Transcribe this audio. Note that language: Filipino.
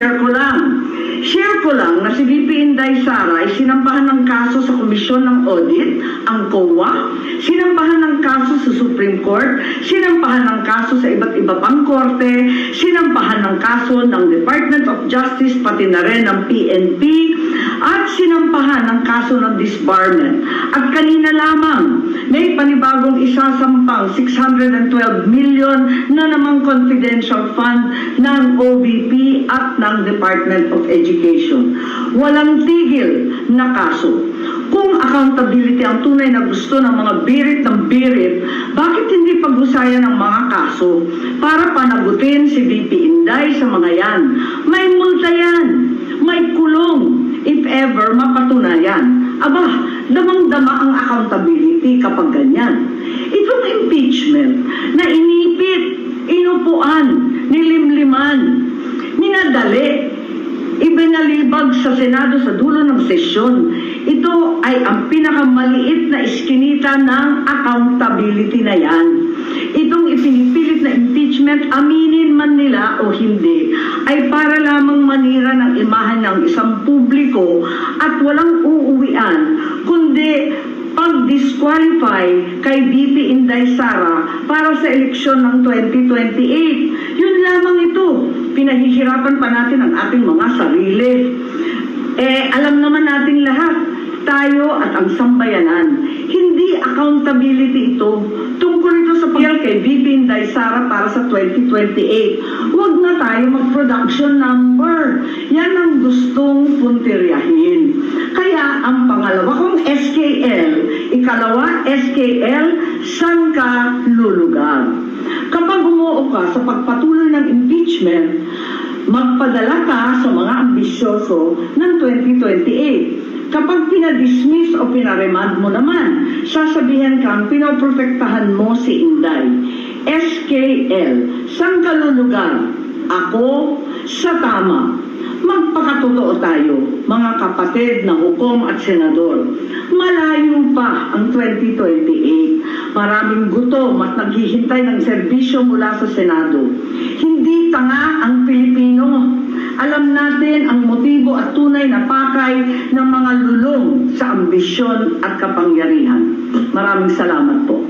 Share ko lang. Share ko lang na si VP Inday Sara ay sinampahan ng kaso sa Komisyon ng Audit, ang COA, sinampahan ng kaso sa Supreme Court, sinampahan ng kaso sa iba't iba pang korte, sinampahan ng kaso ng Department of Justice pati na rin ng PNP, at sinampahan ng kaso ng disbarment. At kanina lamang, may panibagong isasampang 612 million na namang confidential fund ng OVP at ng Department of Education. Walang tigil na kaso. Kung accountability ang tunay na gusto ng mga birit ng birit, bakit hindi paghusayan ng mga kaso para panagutin si VP Inday sa mga yan? May multa yan, may kulong, ever mapatunayan. Aba, damang-dama ang accountability kapag ganyan. Itong impeachment na inipit, inupuan, nilimliman, minadali, ibinalibag sa Senado sa dulo ng sesyon. Ito ay ang pinakamaliit na iskinita ng accountability na yan. Itong ipinipilit na impeachment, aminin man nila o hindi, ay para lamang manira ng imahan ng isang publiko at walang uuwian, kundi pag-disqualify kay BP Inday Sara para sa eleksyon ng 2028. Yun lamang ito. Pinahihirapan pa natin ang ating mga sarili. Eh, alam naman natin lahat, tayo at ang sambayanan. Hindi accountability ito. Tungkol ito sa pagkakal kay VP Inday Sara para sa 2028. Tayo mag-production number. Yan ang gustong puntiryahin. Kaya ang pangalawa kong SKL, ikalawa SKL, saan ka lulugar? Kapag umuo ka sa pagpatuloy ng impeachment, magpadala ka sa mga ambisyoso ng 2028. Kapag pinadismiss o pinaremand mo naman, sasabihan kang pinoprotektahan mo si Inday. SKL, saan ka? Ako sa tama. Magpakatotoo tayo, mga kapatid na hukom at senador. Malayo pa ang 2028. Maraming gutom at naghihintay ng serbisyo mula sa Senado. Hindi tanga ang Pilipino. Alam natin ang motibo at tunay na pakay ng mga lulong sa ambisyon at kapangyarihan. Maraming salamat po.